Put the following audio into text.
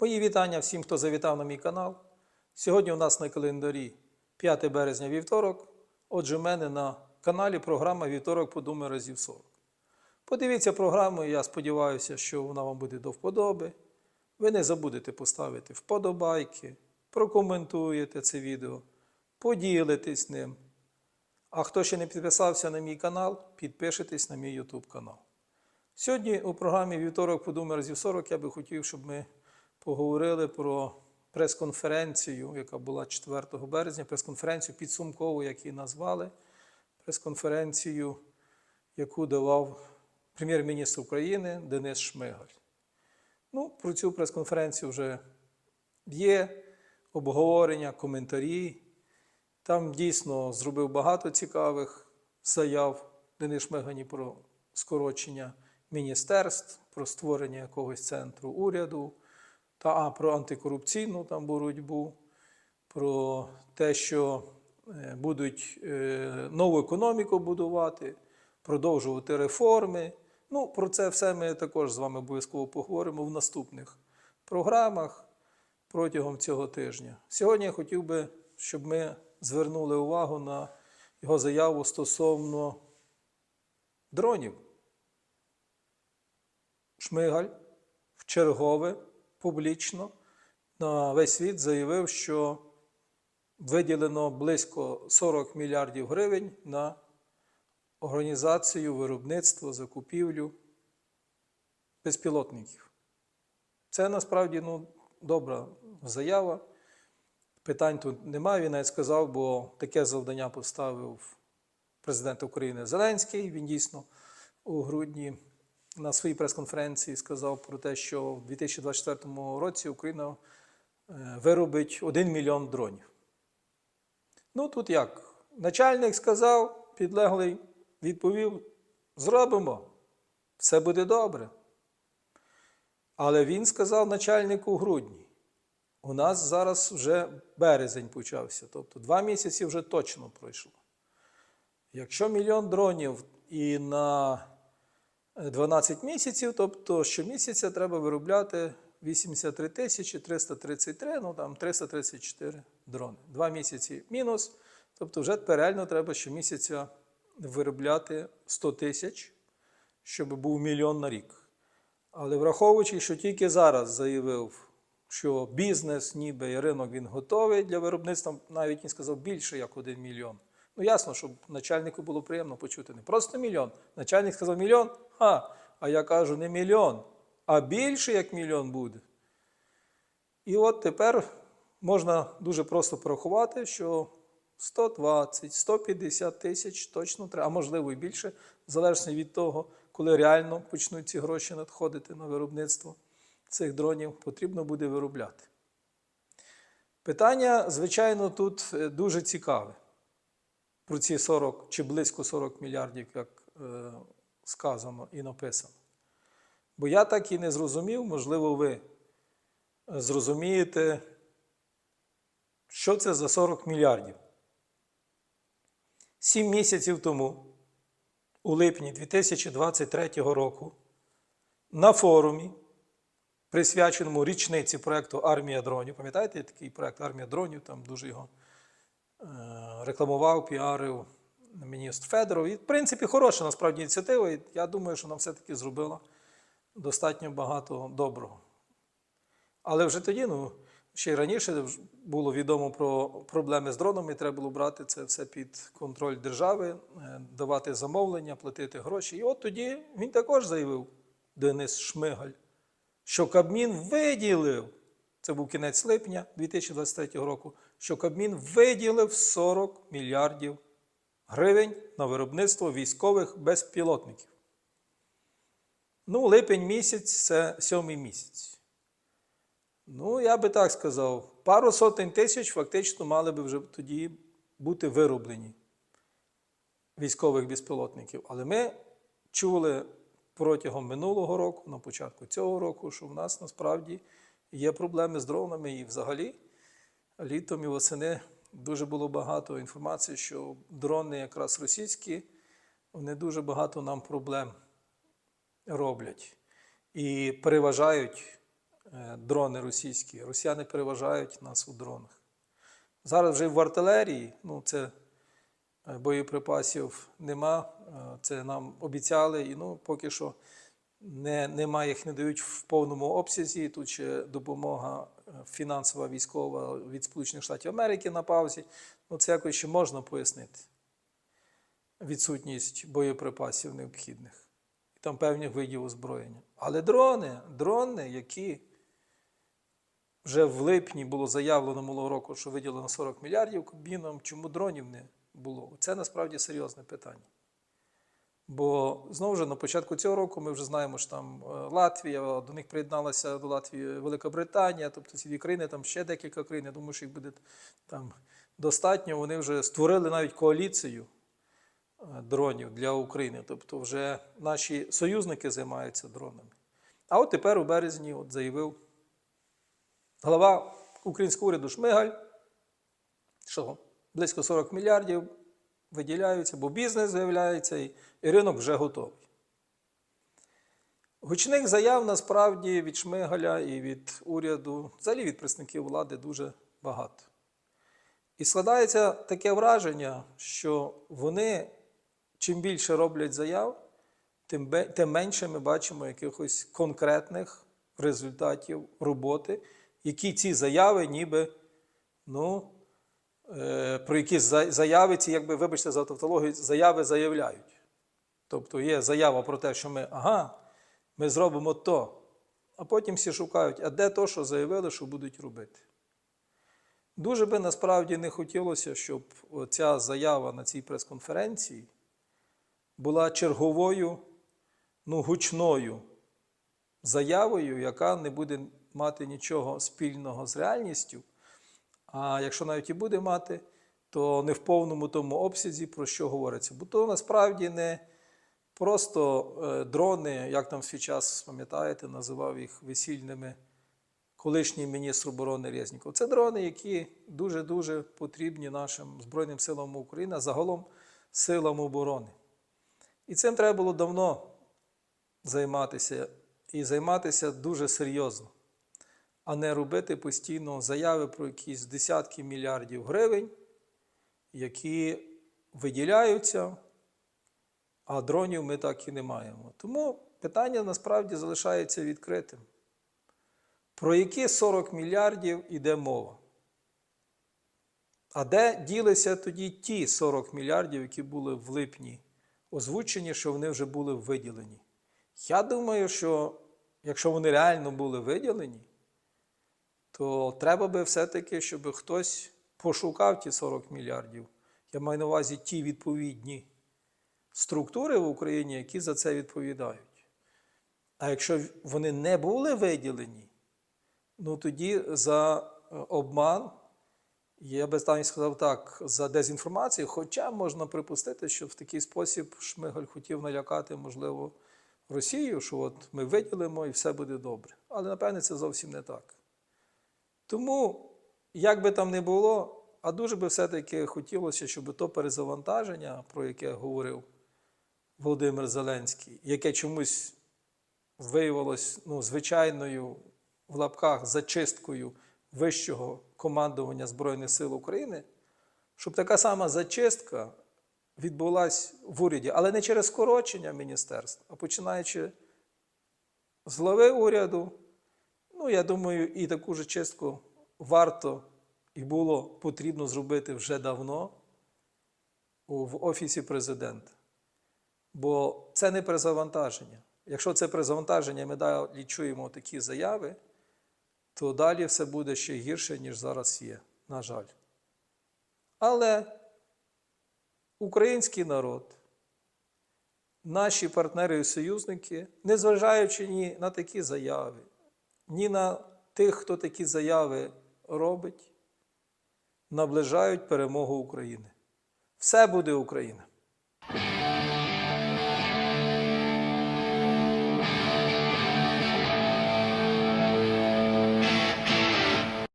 Мої вітання всім, хто завітав на мій канал. Сьогодні у нас на календарі 5 березня вівторок. Отже, в мене на каналі програма Вівторок подумай разів 40. Подивіться програму, я сподіваюся, що вона вам буде до вподоби. Ви не забудете поставити вподобайки, прокоментуєте це відео, поділитесь ним. А хто ще не підписався на мій канал, підпишитесь на мій YouTube канал. Сьогодні у програмі Вівторок подумай разів 40 я би хотів, щоб ми поговорили про прес-конференцію, яка була 4 березня, прес-конференцію підсумкову, як її назвали, прес-конференцію, яку давав прем'єр-міністр України Денис Шмигаль. Ну, про цю прес-конференцію вже є обговорення, коментарі. Там дійсно зробив багато цікавих заяв Денис Шмигані про скорочення міністерств, про створення якогось центру уряду, та а, про антикорупційну там боротьбу, про те, що е, будуть е, нову економіку будувати, продовжувати реформи. Ну, про це все ми також з вами обов'язково поговоримо в наступних програмах протягом цього тижня. Сьогодні я хотів би, щоб ми звернули увагу на його заяву стосовно дронів. Шмигаль вчергове публічно на весь світ заявив, що виділено близько 40 мільярдів гривень на організацію, виробництво, закупівлю безпілотників. Це насправді ну, добра заява. Питань тут немає. Він навіть сказав, бо таке завдання поставив президент України Зеленський. Він дійсно у грудні на своїй прес-конференції сказав про те, що в 2024 році Україна е, виробить 1 мільйон дронів. Ну тут як? Начальник сказав, підлеглий відповів: зробимо, все буде добре. Але він сказав начальнику у грудні. У нас зараз вже березень почався, тобто два місяці вже точно пройшло. Якщо мільйон дронів і на 12 місяців, тобто щомісяця треба виробляти 83 тисячі 333, ну там 334 дрони. Два місяці мінус. Тобто вже реально треба щомісяця виробляти 100 тисяч, щоб був мільйон на рік. Але враховуючи, що тільки зараз заявив, що бізнес, ніби і ринок він готовий для виробництва, навіть він сказав більше як 1 мільйон. Ну, ясно, щоб начальнику було приємно почути не просто мільйон. Начальник сказав мільйон, ха, а я кажу не мільйон, а більше як мільйон буде. І от тепер можна дуже просто порахувати, що 120, 150 тисяч точно треба, а можливо і більше, залежно від того, коли реально почнуть ці гроші надходити на виробництво цих дронів, потрібно буде виробляти. Питання, звичайно, тут е, дуже цікаве про ці 40 чи близько 40 мільярдів, як е, сказано і написано. Бо я так і не зрозумів, можливо, ви зрозумієте, що це за 40 мільярдів. Сім місяців тому, у липні 2023 року, на форумі, присвяченому річниці проєкту Армія дронів, пам'ятаєте такий проєкт Армія дронів, там дуже його е, рекламував, піарив міністр Федоров. І, в принципі, хороша насправді ініціатива. І я думаю, що вона все-таки зробила достатньо багато доброго. Але вже тоді, ну, ще й раніше було відомо про проблеми з дронами, треба було брати це все під контроль держави, е, давати замовлення, платити гроші. І от тоді він також заявив, Денис Шмигаль, що Кабмін виділив, це був кінець липня 2023 року, що Кабмін виділив 40 мільярдів гривень на виробництво військових безпілотників. Ну, липень місяць це сьомий місяць. Ну, я би так сказав, пару сотень тисяч фактично мали би вже тоді бути вироблені військових безпілотників. Але ми чули протягом минулого року, на початку цього року, що в нас насправді є проблеми з дронами і взагалі літом і восени дуже було багато інформації, що дрони якраз російські, вони дуже багато нам проблем роблять і переважають е, дрони російські. Росіяни переважають нас у дронах. Зараз вже в артилерії, ну це е, боєприпасів нема. е, Це нам обіцяли, і ну поки що не, немає, їх не дають в повному обсязі. Тут ще допомога е, фінансова військова від Сполучених Штатів Америки на паузі. Ну, це якось ще можна пояснити. Відсутність боєприпасів необхідних. І там певних видів озброєння. Але дрони, дрони, які вже в липні було заявлено минулого року, що виділено 40 мільярдів Кабміном, чому дронів не було? Це насправді серйозне питання. Бо знову ж на початку цього року ми вже знаємо, що там е, Латвія, до них приєдналася до Латвії Велика Британія, тобто ці дві країни, там ще декілька країн. Я думаю, що їх буде там достатньо. Вони вже створили навіть коаліцію е, дронів для України. Тобто, вже наші союзники займаються дронами. А от тепер у березні от заявив голова українського уряду Шмигаль, що близько 40 мільярдів виділяються, бо бізнес з'являється і, ринок вже готовий. Гучних заяв насправді від Шмигаля і від уряду, взагалі від представників влади дуже багато. І складається таке враження, що вони чим більше роблять заяв, тим, тим менше ми бачимо якихось конкретних результатів роботи, які ці заяви ніби ну, про які заяви ці, якби, вибачте за тавтологію, заяви заявляють. Тобто є заява про те, що ми, ага, ми зробимо то, а потім всі шукають, а де то, що заявили, що будуть робити. Дуже би насправді не хотілося, щоб ця заява на цій прес-конференції була черговою, ну, гучною заявою, яка не буде мати нічого спільного з реальністю. А якщо навіть і буде мати, то не в повному тому обсязі, про що говориться. Бо то насправді не просто е, дрони, як там в свій час, пам'ятаєте, називав їх весільними колишній міністр оборони Резніков. Це дрони, які дуже-дуже потрібні нашим Збройним силам України, а загалом силам оборони. І цим треба було давно займатися і займатися дуже серйозно, а не робити постійно заяви про якісь десятки мільярдів гривень, які виділяються, а дронів ми так і не маємо. Тому питання насправді залишається відкритим. Про які 40 мільярдів іде мова? А де ділися тоді ті 40 мільярдів, які були в липні озвучені, що вони вже були виділені? Я думаю, що якщо вони реально були виділені, то треба би все-таки, щоб хтось пошукав ті 40 мільярдів. Я маю на увазі ті відповідні структури в Україні, які за це відповідають. А якщо вони не були виділені, ну тоді за е, обман, я би там сказав так, за дезінформацію, хоча можна припустити, що в такий спосіб Шмигаль хотів налякати, можливо, Росію, що от ми виділимо і все буде добре. Але, напевне, це зовсім не так. Тому, як би там не було, а дуже би все-таки хотілося, щоб то перезавантаження, про яке говорив Володимир Зеленський, яке чомусь виявилось ну, звичайною в лапках зачисткою вищого командування Збройних сил України, щоб така сама зачистка відбулася в уряді, але не через скорочення міністерств, а починаючи з глави уряду. Ну, я думаю, і таку ж чистку варто і було потрібно зробити вже давно в Офісі президента. Бо це не перезавантаження. Якщо це перезавантаження, ми далі чуємо такі заяви, то далі все буде ще гірше, ніж зараз є, на жаль. Але український народ, наші партнери і союзники, незважаючи ні на такі заяви, ні на тих, хто такі заяви робить, наближають перемогу України. Все буде Україна.